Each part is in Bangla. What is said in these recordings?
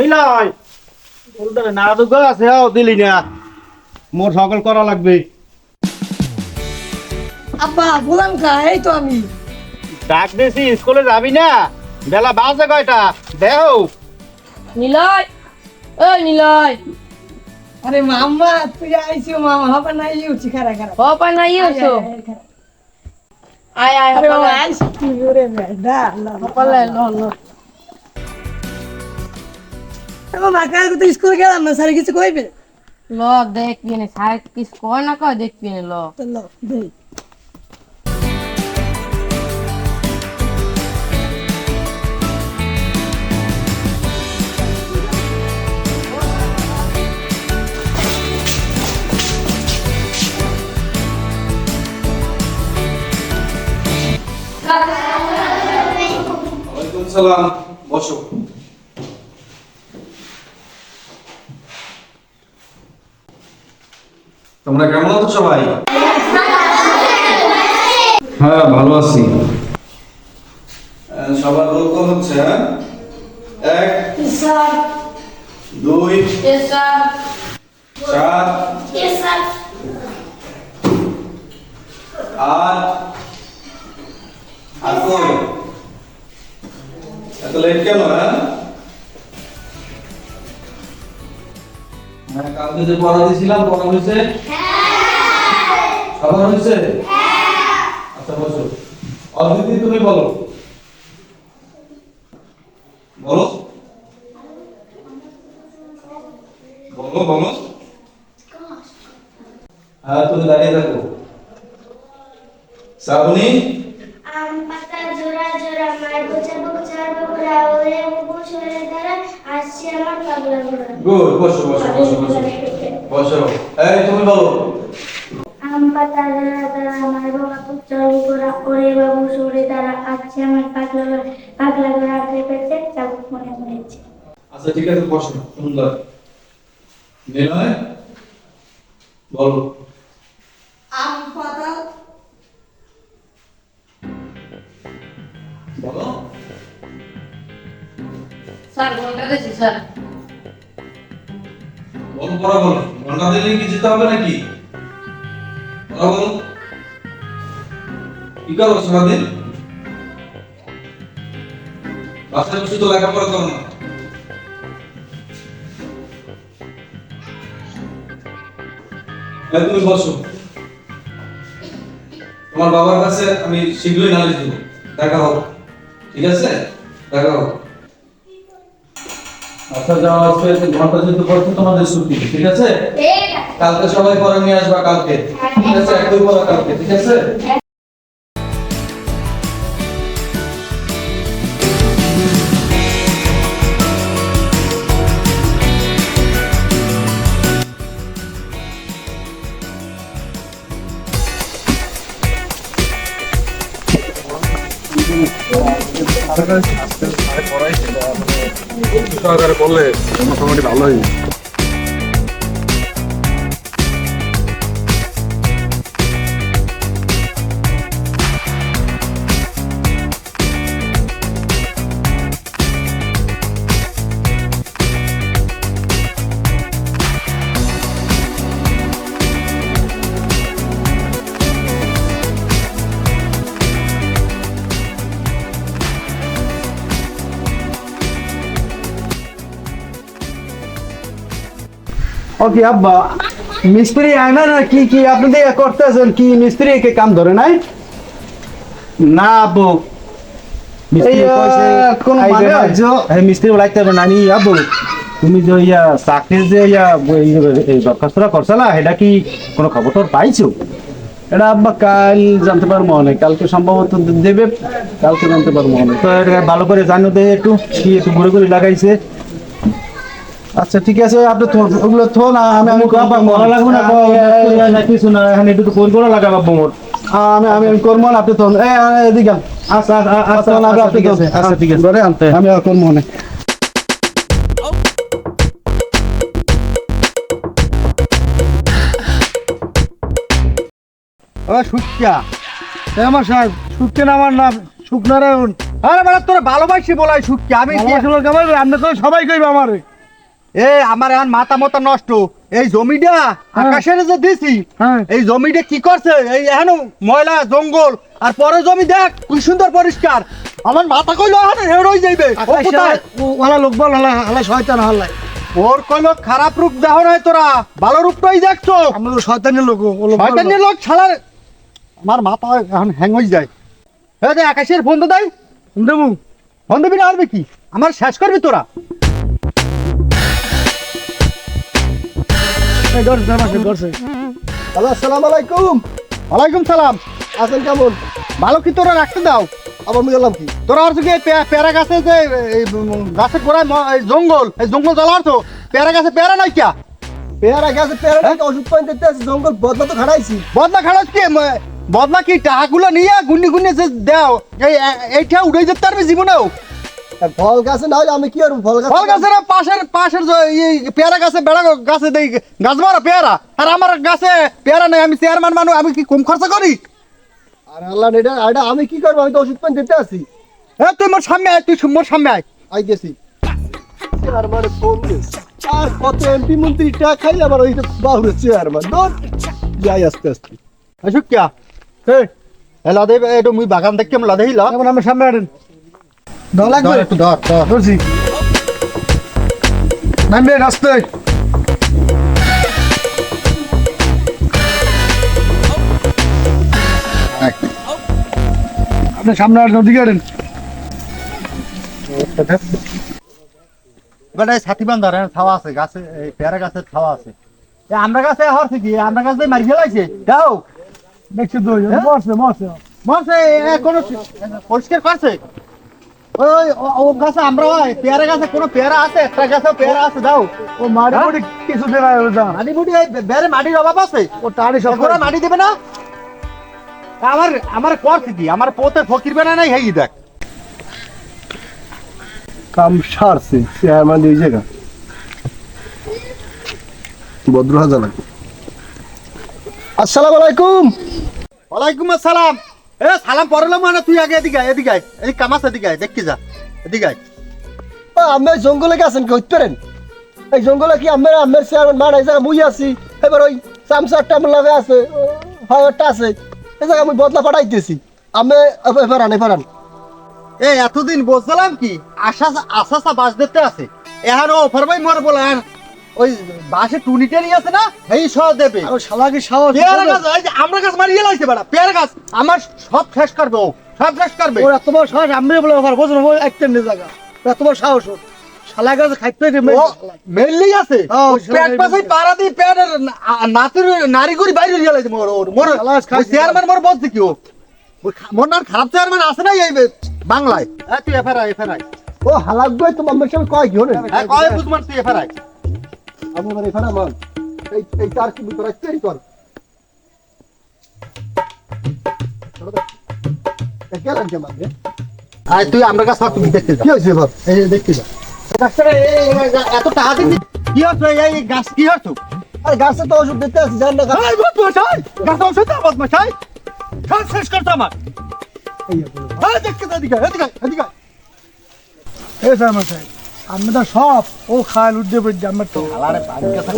নিলয় বলতে না দুগো আছে দিলি না। মোর সকল করা লাগবে। আব্বা বললাম কা এই তো আমি। ডাক দিছি স্কুলে যাবি না? বেলা বাজে কয়টা? দেও নিলয় ও নিলয়। আরে মামা তুই আইছো মামা হবে না ইউছি খারা খারা হপা না ইউছো আয় আয় লাই। আইছো কি করে বেডা আল্লাহ ল, ল। মামা কাল তো স্কুল গেলাম না স্যার কিছু কইবে? ল দেখ পিনে সারে কিছু কয় না কয় দেখ পিনে ল তো লো সালাম বসো। তোমরা কেমন আছো সবাই? হ্যাঁ ভালো আছি। সবার রোল হচ্ছে হ্যাঁ? এক, দুই, চার, আট, আর কই? এত লেট কেন হ্যাঁ? হ্যাঁ কালকে যে পড়া দিয়েছিলাম, পড়া হয়েছে? সবার হয়েছে? আচ্ছা বসো। অদিতি, তুমি বলো। বলো। বলো বলো। হ্যাঁ তুমি দাঁড়িয়ে থাকো। শ্রাবণী? আম পাতা জোড়া জোড়া, মার গোছা গোছা বগুড়া ওরে পাগলা ঘোড়া গুড বসো বসো বসো বসো। বসো। এই তুমি বলো। আম পাতা বাবা ওরে বাবু সরে আমার পাগলা চাবুক মনে মনেছে আচ্ছা ঠিক আছে বসো সুন্দর। নিলয় বলো। আম পাতা। বলো। স্যার ঘণ্টা স্যার। ঘণ্টা দিলে কি যেতে হবে নাকি? কি করো সারাদিন বাসায় বসে তো লেখাপড়া করো না। তুমি বসো। তোমার বাবার কাছে আমি শীঘ্রই নালিশ দেবো। দেখা হোক। ঠিক আছে? দেখা হোক। আচ্ছা যাও আজকে ঘণ্টা যেহেতু পড়ছে তোমাদের ছুটি ঠিক আছে? কালকে সবাই পরে নিয়ে আসবা কালকে। ঠিক আছে? একই পড়া কালকে ঠিক আছে? সহকারে বললে মোটামুটি ভালোই ও কি আব্বা। মিস্ত্রি আয় না না কি কি? আপনি দিয়ে করতেছেন কি? মিস্ত্রি কে কাম ধরে নাই? না আব্বু। এই কোন মানে মিস্ত্রি বলাইতে হবে না। নি আব্বু তুমি যে ইয়া চাকরির যে ইয়া এই দরখাস্তটা করছলা এটা কি কোনো খবর টবর পাইছো? এটা আব্বা কাল জানতে পারব অনেক। কালকে সম্ভবত দেবে কালকে জানতে পারব অনেক। তো এটা ভালো করে জানো দে একটু কি একটু ঘুরে ঘুরে লাগাইছে। আচ্ছা ঠিক আছে আপনি ওগুলো থোন আমি আমি বাবা মরা না। না কিছু না এখানে একটু কোন করে লাগাবো বোমর আমি আমি আমি করব না আপনি থোন এদিকে আচ্ছা আচ্ছা আচ্ছা না আপনি থোন আচ্ছা ঠিক আছে। আনতে। আমি করব না। ও সুক্কা আমার সাহেব সুক্কেন আমার নাম সুকনারায়ণ আরে বেটা তোর ভালোবাসি বলাই সুখী আমি সবাই কইবে আমারে। এ আমার এখন মাথা মাথা নষ্ট। এই জমিটা আকাশের যে দিছি হ্যাঁ। এই জমিটা কি করছে? এই এখন ময়লা জঙ্গল আর পরে জমি দেখ কি সুন্দর পরিষ্কার। আমার মাথা কইলো এখন হেড হয়ে যাইবে। ওলা লোক বল হালা হালা শয়তান হাল্লাই ওর কইলো খারাপ রূপ দেখো নাই তোরা। ভালো রূপটাই দেখছ। আমরা শয়তানের লোক শয়তানের লোক ছাড়া আমার মাথা এখন হ্যাং হয়ে যায়। হ্যাঁ আকাশের ফোন তো দেয়। দেবু। ফোন দিবি না কি? আমার শেষ করবি তোরা। হ্যালো আসসালামু আলাইকুম। ওয়ালাইকুম সালাম। আছেন কেমন? ভালো কি তোরা রাখতে দাও? আবার কি? তোরা আর কি পেয়ারা গাছে যে গাছের গোড়ায় এই জঙ্গল এই জঙ্গল জ্বালার তো পেয়ারা গাছে পেয়ারা নাই কিয়া পেয়ারা গেছে পেয়ারা ওষুধ পানি দিতে জঙ্গল বদলা তো খাড়াইছি। বদলা খারাপ কি? ম- বদলা কি টাকাগুলো নিয়ে গুন্ডি গুন্ডি যে দাও এই এইটা উড়ে যেতে পারবে জীবনেও? ফল গাছে না হলে আমি কি করব? ফল গাছ ফল গাছের পাশের পাশের পেয়ারা গাছে বেড়া গাছে দেই গাছ মারা পেয়ারা। আর আমার গাছে পেয়ারা নেই আমি চেয়ারম্যান মানুষ আমি কি কম খরচা করি? আর আল্লাহ এটা এটা আমি কি করব? আমি তো ওষুধ পানি দিতে আছি। এ তুই মোর সামনে আয় তুই মোর সামনে আয়। আই গেছি। আর ফোন আর কত এমপি মন্ত্রী টাকা খাইলে আমার ওই বাহুরে চেয়ারম্যান ধর যাই আস্তে আস্তে। আসুক কিয়া হে লাদে একটু মুই বাগান দেখকে লাদে হিলা এখন আমার সামনে আনেন? ধর লাগবে একটু। ধর ধর ধরছি। নামবে রাস্তায় আপনি সামনে আর নদী গাড়েন এবার এই সাথী বান্ধার ছাওয়া আছে গাছে এই পেয়ারা গাছের ছাওয়া আছে। আমরা গাছে হরছে কি আমরা গাছে মারি ফেলাইছে। দাও দেখছি মরছে মরছে। মরছে এ পরিষ্কার করছে? ওই ও- গাছে আমরা হয় পেয়ারা গাছে কোনো পেয়ারা আছে? একটা গাছে পেয়ারা আছে দাও ও মারি হ্যাঁ? মুড়ি কিছু ওটা মাটি মুটি বেড়ে মাটির অভাব আছে? ও টাড়ি সব ওরা মাটি দেবে না? আমার আমার করছে কি আমার পোতে ফকির বেনা নাই হেই দেখ। কাম সারছে চেয়ারম্যান এই জায়গা ভদ্র হাজার আসসালামু আলাইকুম। ওয়ালাইকুম আসসালাম। এ সালাম পড়লাম মানে তুই আগে এদিকে এদিকে আয়। এদিকে কামাস এদিকে আয়, দেখি যা এদিকে আয়। আমি জঙ্গলে গেছেন পারেন এই জঙ্গলে কি আমার আমার চেয়ারম্যান মারা এই জায়গা মুই আছি। এবার ওই চামচারটা আমার লাগে আছে ফায়ারটা আছে। এই জায়গা আমি বদলা পাঠাইতেছি। আমি এবার আনে ফেরান এ এতদিন বুঝলাম কি আশা আশা বাস দিতে আছে। এখন ও অফার ভাই মর বলে আর ওই বাসে টুনি টেনি আছে না এই সহ দেবে। আর শালা কি সাহস পেয়ারা গাছ এই যে আমরা গাছ মারিয়ে লাইছে বেড়া পেয়ারা গাছ আমার সব শেষ করবে ও সব শেষ করবে। ওর বড় সাহস আমি বলে ওভার বোঝো না একটা নিয়ে জায়গা ওর বড় সাহস ওর। শালা গাছ খাইতে আছে। পেট পাশে পাড়া দিয়ে পেটের নাতির নারী গুড়ি বাইরে দিয়ে লাইছে মোর ওর মোর। চেয়ারম্যান মোর বলছে কি ও। মোর নাম খারাপ চেয়ারম্যান আছে না এই বে- বাংলায়। হ্যাঁ তুই এফআর আই ও হালাক গই তো আমার সঙ্গে কয় কি হনে হ্যাঁ কয় বুঝমান তুই এফআর আই আমি মানে এখানে আমার এই এই তার কি ভিতরে তৈরি। কর গেলেন কে মানে আয় তুই আমরা কাছে তুমি দেখতে কি হয়েছে এবার? এই দেখতে যা। এই- এই- এই- এত টাকা দিবি? কি হচ্ছে? এই এই গাছ কি হচ্ছে? আরে গাছে তো ওষুধ দিতে আছি জান না এই বদমাশাই গাছ ওষুধ দাও বদমাশাই সব শেষ করতো আমার। হ্যাঁ দেখতে এদিকে এদিকে এদিকে এ স্যার মশাই আমি তো সব ও খায় লুটে পড়ছে আমার তো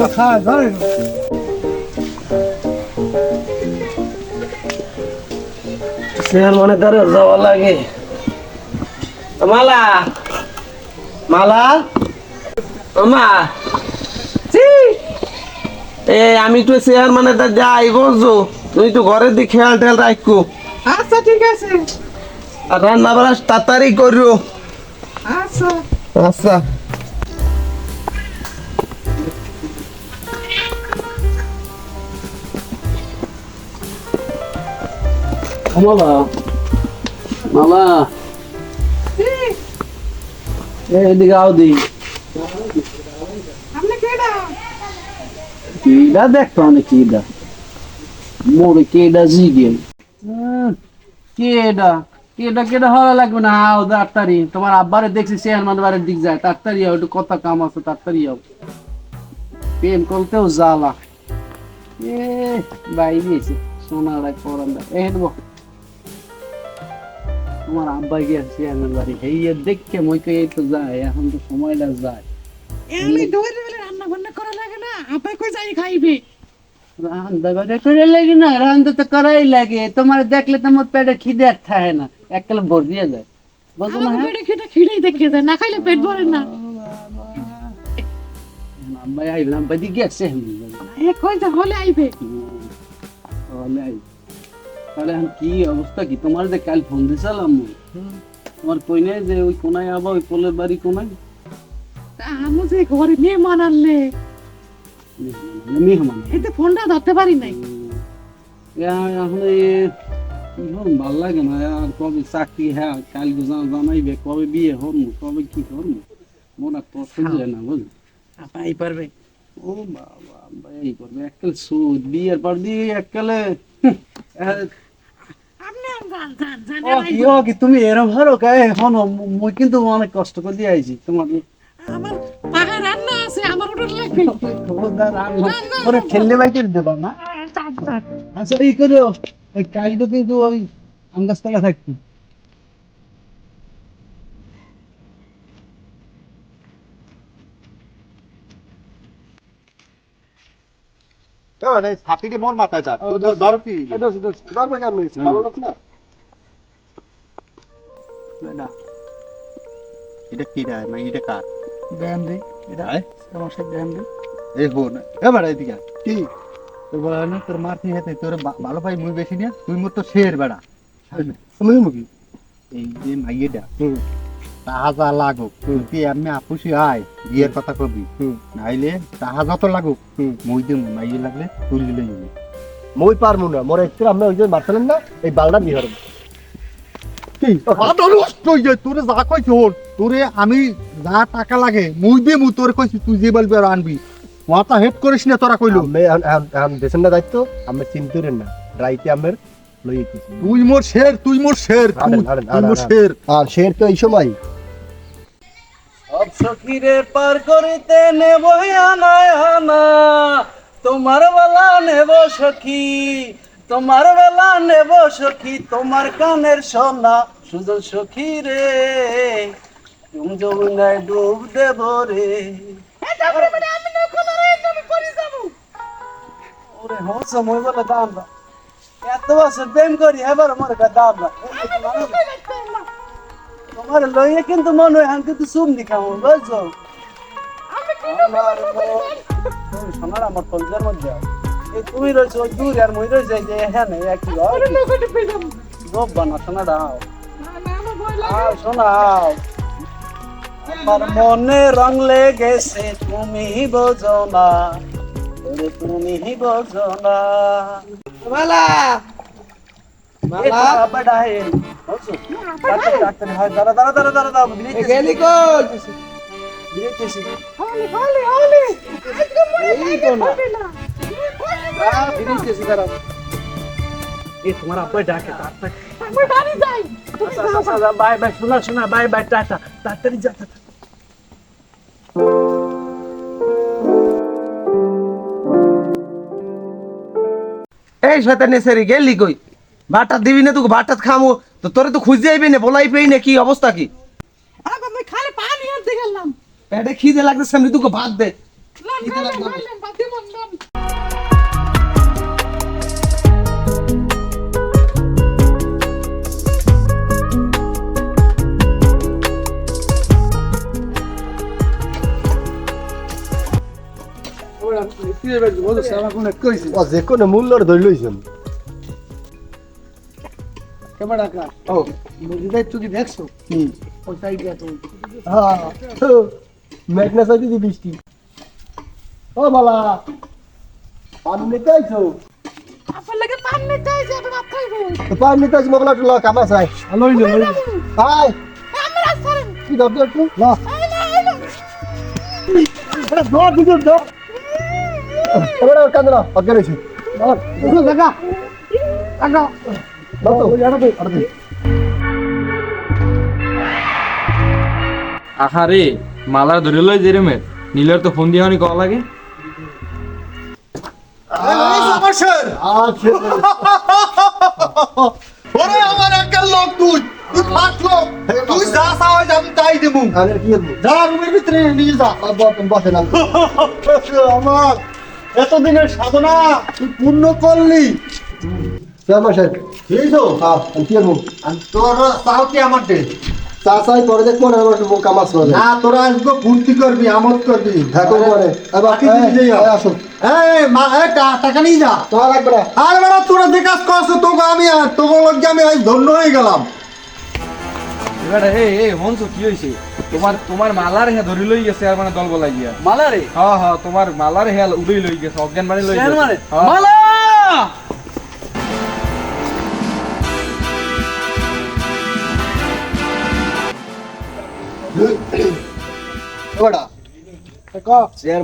ও খায় ধরেন। মনে যাওয়া লাগে। মালা। মালা? মা! এ আমি তো চেয়ার মানে তা যাই বুঝছ? তুই তো ঘরের দিকে খেয়াল টেয়াল রাখো। আচ্ছা ঠিক আছে। আর রান্না বাড়া তাড়াতাড়ি করিও আচ্ছা। আচ্ছা। মালা মালা এদিকে আও দি। কেডা দেখতো অনেক কিডা। মোরে কেডা জিগে। কেডা? কেডা হওয়া লাগবে না হাও তাড়াতাড়ি তোমার আব্বারে দেখছি চেয়ারম্যান বাড়ির দিক যায় তাড়াতাড়ি একটু কথা কাম আছে তাড়াতাড়ি প্রেম করতেও জ্বালা এ দিয়েছে সোনার পরান্দা। এ তোমার আব্বা গিয়েছে আমার বাড়ি। এই যে দেখকে মই কই এই তো যায় এখন তো সময়টা যায়। এমনি দৌড়ে বেলে রান্না বান্না করা লাগে না আপাই কই যাই খাইবে? রান্না বান্না করে লাগে না রান্না তো করাই লাগে। তোমার দেখলে তো তোমার পেটে খিদে আর থাকে না। এককালে ভর দিয়ে যায়। বুঝো না হ্যাঁ? পেটে খেতে খিদেই দেখে যায় না খাইলে পেট ভরে না। আব্বা আইলাম বাদি গেছে এ কই যা হলে আইবে? তাহলে আই- তাহলে এখন কি অবস্থা কি? তোমার যে কাল ফোন দিছিলাম তোমার কই নাই যে ওই কোনায় আবার ওই কোলের বাড়ি কোনায়? তা আমি যে ঘরে মেহমান আনলে। মেহমান এতে ফোনটা ধরতে পারি নাই। এখন এই হল ভালো লাগে না। আর কবে চাকরি হ্যাঁ কাল জানাইবে কবে বিয়ে হরমু কবে কি করমু মোরা পছন্দ হয়। না পারবে। ও বাবা এই করবে এককাল সুদ বিয়ের পর দিয়ে এককালে কি তুমি এরম হারো কায় এখন মুই কিন্তু অনেক কষ্ট করে দিয়ে আইছি। তোমার আমার পাহাড় রান্না আছে আমার ওটা লাগবে ওরে ঠেললে বাইকে দেবা না। আচ্ছা এই করে ওই কাজটা কিন্তু ওই আম গাছ তলা থাকতি ছাতিটি মোর মাথায় যা ধর কি? ধরবে ভালো লোক না। এটা কি রে মানে এটা কার? দেন দে এটা আয়। সমস্যা দেন দে। এই হো না এ বেড়া এদিকে কি? তোর বলা হয় না তোর মারতি হেতে তোর ভালো পাই মুই বেশি নিয়ে তুই মোর তো শের বেড়া। তুমি মুখি এই যে মাইয়েটা তাহা লাগুক তুই এমনি আপুসি আয় বিয়ের কথা কবি। নাইলে তাহা যত লাগুক মুই দিম মাইয়ে লাগলে তুই যাবি মই পারমু না মোর একটু আমরা ওই যে মারছিলেন না এই বালটা দিয়ে হারবো কি? তোরে যা কইছি তোরে আমি যা টাকা লাগে মুই দিম তোর কইছি তুই যে বলবি আর আনবি। মাথা হেড করিস না তোরা কইলো। আমি এখন দেশের না দায়িত্ব আমি চিন্তুরেন না। রাইতে আমের তুই মোর শের তুই মোর শের তুই মোর শের। আর শের তো এই সময়। সব সখীরে পার করিতে নেব আনায় আনা তোমার বেলা নেব সখী তোমার বেলা নেব সখী তোমার কানের সোনা। সুজন সখী রে যমুনায় ডুব দেব রে। ওরে হস মই বলে দাম না। এত বছর প্রেম করি এবার আমার দাম না। তোমার লইয়ে কিন্তু মনে হয় কিন্তু চুম দিখাবো বুঝছ? সোনার আমার কলজার মধ্যে তুমি রয়েছো ওই দূরে আর মই রয়েছে যে হ্যাঁ নেই একই গোপ বানা সোনাটা আও। আও শোনাও। আমার মনে রং লেগেছে তুমি বোঝো না ওরে তুমি বোঝো না মালা মালা বড়া হে বুঝছ ডাক্তার ডাক্তার হয় দাঁড়া দাঁড়া দাঁড়া দাঁড়া এ তোমার আব্বা ডাকে তাড়াতাড়ি বাড়ি যাই বাই বাই শোনা শোনা বাই বাই টাটা তাড়াতাড়ি যা। এই শয়তানে সেরি গেলি কই? বাটা দিবি না তোকে বাটা খামো। তো তোরে তো খুঁজে আইবি না বলাই পেই না কি অবস্থা কি? আগে আমি খালি পানি আনতে গেলাম। পেটে খিদে লাগতেছে আমি তোকে ভাত দে। লাম লাম লাম বাতি বন্ধন ওরা যে কোনো মূল্যর ধরে লইছেন মেঘনা সাইডে দি বৃষ্টি ও বালা পানি নিতে আইছো পানি নিতে আইছে ভাত খাইবো পানি নিতে আইছো মগলা টুলা কামা চাই আলোই লই হাই আমরা আসছেন কি দরকার একটু না আইলা আইলা এটা দিদর দর এবারে কান্দনা অজ্ঞান হয়েছে দেখা দেখা আরে আহারে মালার ধরে লই যে রেমে নীলের তো ফোন দিয়ে অনেক কল লাগে আচ্ছা ওরে আমার একটা লোক তুই তুই আনমু আমি আর কি যা রুমের ভিতরে নিয়ে যা বসে না আমার এতদিনের সাধনা তুই পূর্ণ করলি। সাহেব। তো। হ্যাঁ কি আর তোর চাও কি আমার পরে দেখব না না। তোরা আসব ফুর্তি করবি আমোদ করবি। হ্যাঁ কোন পরে বাকি দিন যাই এই মা এই টাকা নিয়ে যা। তোমার লাগবে না। আর বেড়া তোরা যে কাজ করছ তোকে আমি তোকে লজ্জা আমি আজ ধন্য হয়ে গেলাম। এবারে এই এই হনছো কি হইছে তোমার তোমার মালার হে ধরি লই গেছে আর মানে দল বলাই গিয়া মালারে হ্যাঁ হ্যাঁ তোমার মালার হে উড়ই লই গেছে অজ্ঞান বাড়ি লই গেছে। মানে। মালা!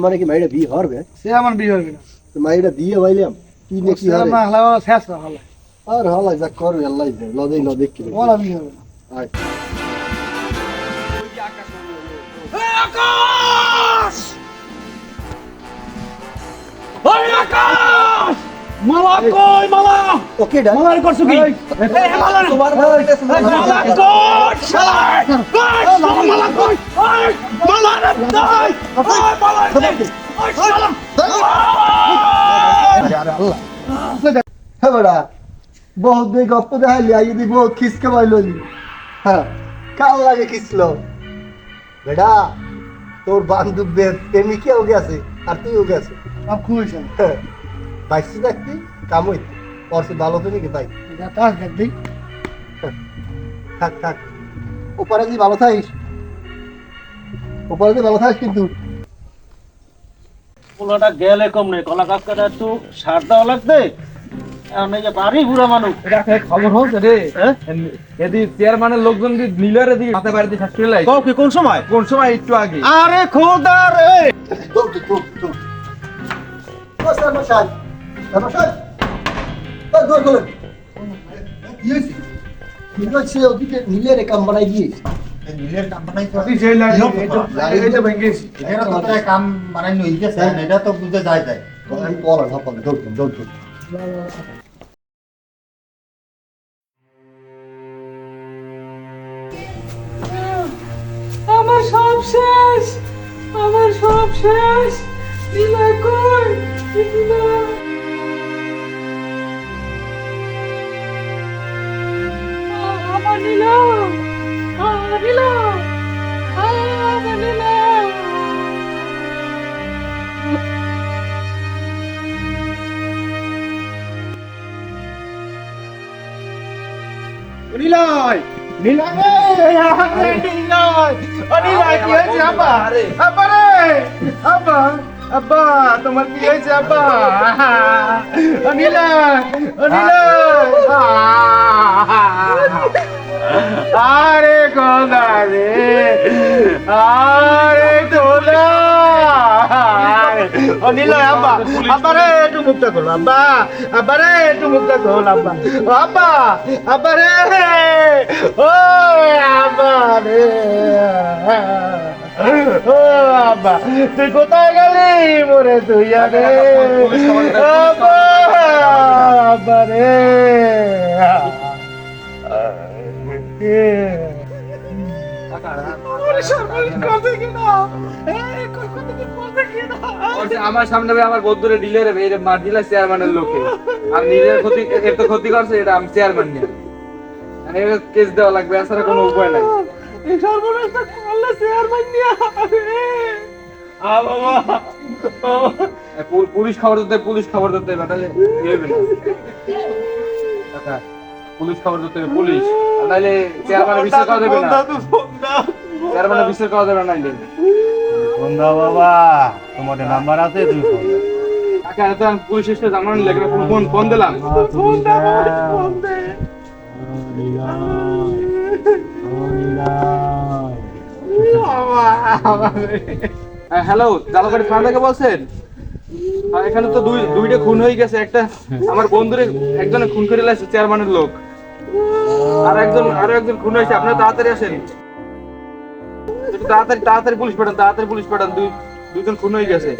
মানে কি হরবে তো দিয়ে ভাইলাম কি নে কি হলা শেষ না আর হালাই যা করবে আল্লাহ দেখি ওলা বিয়ে হবে না আয় মালা কই মালা ওকে ডা মালার করছ কি এই মালা তোমার মালা কই শালা কই মালা কই ওই মালা না তাই ওই মালা ওই শালা হ্যাঁ বেড়া বহুত দিন গপ্প দেখাইলি আই যদি বহুত খিসকে পাইলি হ্যাঁ কাল লাগে খিসলো? বেড়া তোর বান্ধবদের প্রেমিকেও গেছে আর তুইও গেছে আপ খুইছ হ্যাঁ। বাইসি দেখতি কাম হইতে। পরশু ভালো তো নাকি তাই? এটা কাজ দেখবি থাক থাক। ওপরে যদি ভালো থাকিস। ওপরে যদি ভালো থাকিস কিন্তু। পোলাটা গেলে কম নেই কলা কাজটা একটু। সার দেওয়া লাগবে? কোন সময়? কোন সময়? একটু আগে। আরে খোদা রে! ওদিকে নীলের কাম বানাই দিয়েছে নীলের কাম বানাই কাম বানাই এটা তো বুঝে যায় যায় বলা না বলা দৌড় দৌড় শেষ। আমার সব শেষ। নিলয় কই? নিলয় আমার নিলয় নিলয় নিলয় নিলয় কি হয়েছে আব্বা আব্বা রে আব্বা আব্বা তোমার কি হয়েছে আব্বা ও নিলয় আরে কোদা রে আরে কোদা ও নিলয় আব্বা আব্বা রে একটু মুক্ত করো আব্বা আব্বা রে একটু মুক্ত করো আব্বা। ও আব্বা আব্বা রে ও আব্বা রে। ও আব্বা তুই কোথায় গেলি মোরে তুই আরে আব্বা আব্বা রে। আমার সামনে আমার বন্ধুরে ডিলের এই মার দিলা চেয়ারম্যানের লোকে। আর নিজের ক্ষতি এর তো ক্ষতি করছে এটা আমি চেয়ারম্যান নিয়ে। মানে কেস দেওয়া লাগবে এছাড়া কোনো উপায় নাই। এই সর্বনাশটা করলে চেয়ারম্যান নিয়ে আ বাবা। পুলিশ খবর দিতে পুলিশ খবর দিতে ইয়ে কাকা, পুলিশ খবর দিতে পুলিশ। আর নাইলে চেয়ারম্যানের বিচার করা দেবে না। চেয়ারম্যানের বিচার করা দেবে না বন্ধা বাবা তোমার নাম্বার আছে তুমি ফোন কাকা এত আমি পুলিশ এসে জানানো ফোন ফোন দিলাম। হ্যাঁ, হ্যালো জালাবাড়ি থানা থেকে বলছেন? আর এখানে তো দুই দুইটা খুন হয়ে গেছে। একটা আমার বন্ধুরে একজনে খুন করে লাগছে চেয়ারম্যানের লোক। আর একজন আরও একজন খুন হয়েছে। আপনারা তাড়াতাড়ি আসেন। একটু তাড়াতাড়ি তাড়াতাড়ি পুলিশ পাঠান তাড়াতাড়ি পুলিশ পাঠান। দুই দুইজন খুন হয়ে গেছে।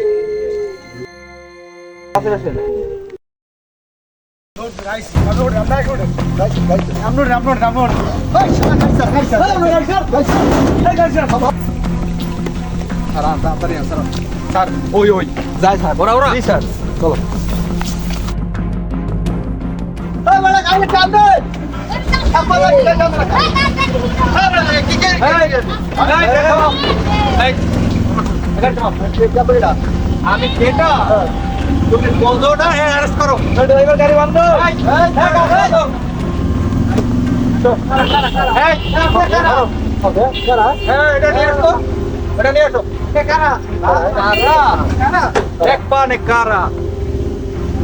স্যার ওই ওই। যাই স্যার। ওরা ওরা। স্যার। চলো। আমি কেটা তুমি বলছো না অ্যারেস্ট করো ড্রাইভার গাড়ি বন্ধ এটা নিয়ে আসো এটা নিয়ে আসো কারা কারা এক পানে কারা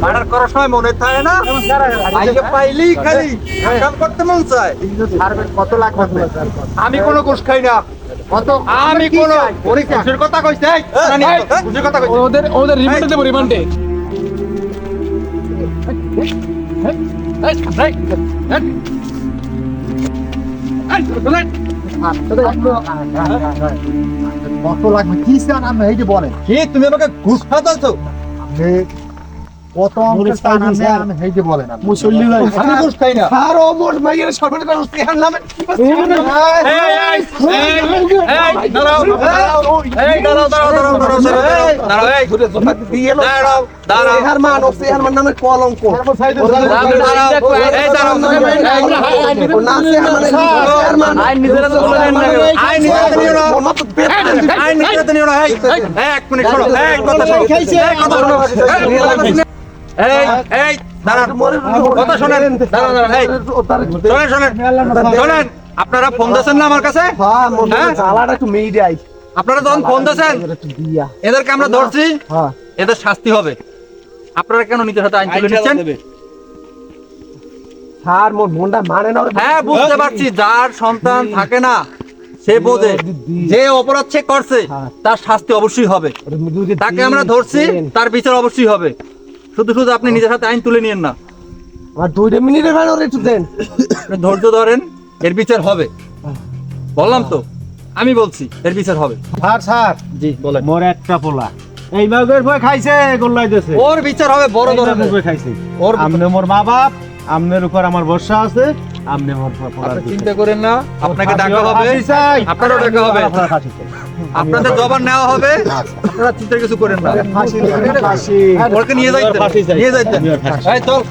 মার্ডার করার সময় মনে থাকে না? আইকে পাইলি খালি কাম করতে মন চায়। কত লাখ হবে আমি কোনো ঘুষ খাই না। কত? আমি কোনো ওরে ঘুষের কথা? কইছে জানি তো, ঘুষের কথা কইছে। ওদের ওদের রিমান্ডে দেব রিমান্ডে কত লাগবে কি স্যার আমি এই যে বলেন। কি? তুমি আমাকে ঘুষ আপনি কত অঙ্কের স্যার আমি আমি এই যে বলেন মুসল্লি ভাই আমি ঘুষ খাই না আর ও মোট মাইয়ের সর্বনে কারণ স্নেহার নামে এই, এই, এই, এই, দাঁড়াও, এই, দাঁড়াও, দাঁড়াও, দাঁড়াও, দাঁড়াও, দাঁড়াও, দাঁড়াও, এই, দাঁড়াও, দাঁড়াও, স্নেহার মান ও স্নেহার মান নামে কলঙ্ক দাঁড়াও, এই, দাঁড়াও, না স্নেহার মানে স্নেহার মান আইন নিজেরা তো বলে না কেন? নিজেরা তো নিও না। আইন নিজেরা তো নিও না, এই, এই, এক মিনিট শোনো, এই, কথা শোনো, এই, কথা শোনো, এই, এই, দাঁড়ান, কথা শোনেন, দাঁড়ান, দাঁড়ান, এই, শোনেন, শোনেন, শোনেন, আপনারা ফোন দিয়েছেন না আমার কাছে? হ্যাঁ মনে হ্যাঁ? আপনারা যখন ফোন দিয়েছেন এদেরকে আমরা ধরছি হ্যাঁ। এদের শাস্তি হবে। আপনারা কেন নিজের হাতে আইন তুলে নিচ্ছেন? স্যার মোর মনটা মানে না হ্যাঁ বুঝতে পারছি যার সন্তান থাকে না সে বোঝে যে অপরাধ সে করছে তার শাস্তি অবশ্যই হবে। তাকে আমরা ধরছি তার বিচার অবশ্যই হবে। শুধু শুধু আপনি নিজের হাতে আইন তুলে নিয়েন না। আমার দুইটা মিনিটের ভাড়া ওরে একটু দেন। ধৈর্য ধরেন এর বিচার হবে। বললাম তো আমি বলছি এর বিচার হবে। Sir sir. জি বলেন। মোর একটা পোলা। এই মাগের ভয় খাইছে গোল্লাই দিয়েছে। ওর বিচার হবে বড় ধরনের। খাইছে। ওর আমনে মোর মা বাপ আমনের উপর আমার ভরসা আছে। আপনি চিন্তা করেন না আপনাকে ডাকা হবে আপনারও ডাকা হবে। আপনাদের জবান নেওয়া হবে আপনারা চিন্তা কিছু করেন না। ওকে নিয়ে যাইতেন নিয়ে যাইতেন। চল।